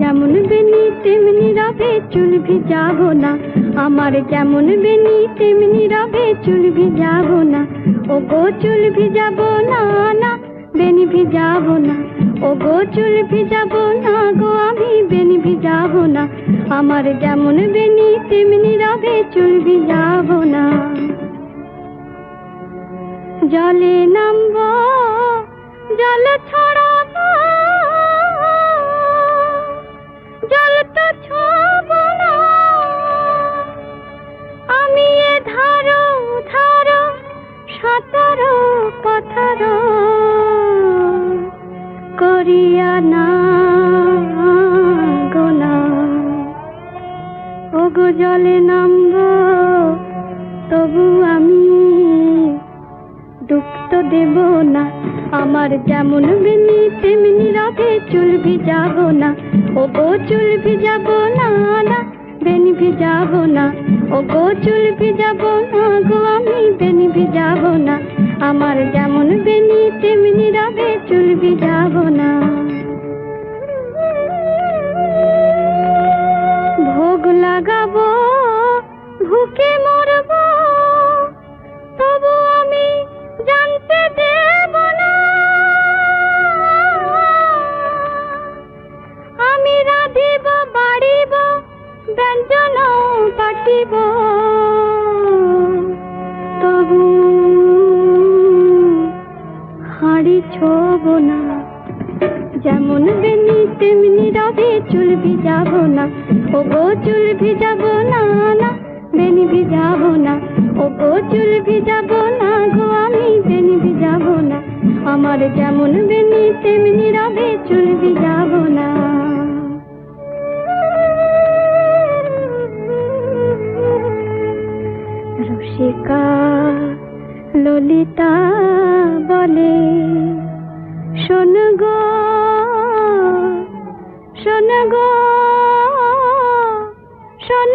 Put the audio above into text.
যেমন বেনি, তেমনি রবে চুল ভিজাবো না। আমার যেমন বেনি, তেমনি রবে চুল ভিজাবো না। ও গো চুল ভিজাবো না না, বেনি ভিজাবো না। ও গো চুল ভিজাবো না গো, আমি বেনি ভিজাবো না। আমার যেমন বেনি, তেমনি রবে চুল ভিজাবো না। জলে নামবো, জল ছড়াবো জলে নামবো, তবু আমি ডুব তো দেব না। আমার যেমন বেনি তেমনি রবে চুল ভিজাবো না। ও গো চুল ভিজাবো না না বেনি ভিজাবো না। ও গো চুল ভিজাবো না গো, আমি বেনি ভিজাবো না। আমার যেমন বেনি তেমনি রবে চুল ভিজাবো পাঠিব তবু হাড়ি ছোব না। যেমন বেনি, তেমনি রবে চুল ভিজাবো না। ও গো চুল ভিজাবো না না, বেনি ভিজাবো না। ও গো চুল ভিজাবো না গো, আমি বেনি ভিজাবো না। আমার যেমন বেনি, তেমনি রবে চুল ভিজাবো না। ললিতা বলে শোন গো শোন গো শোন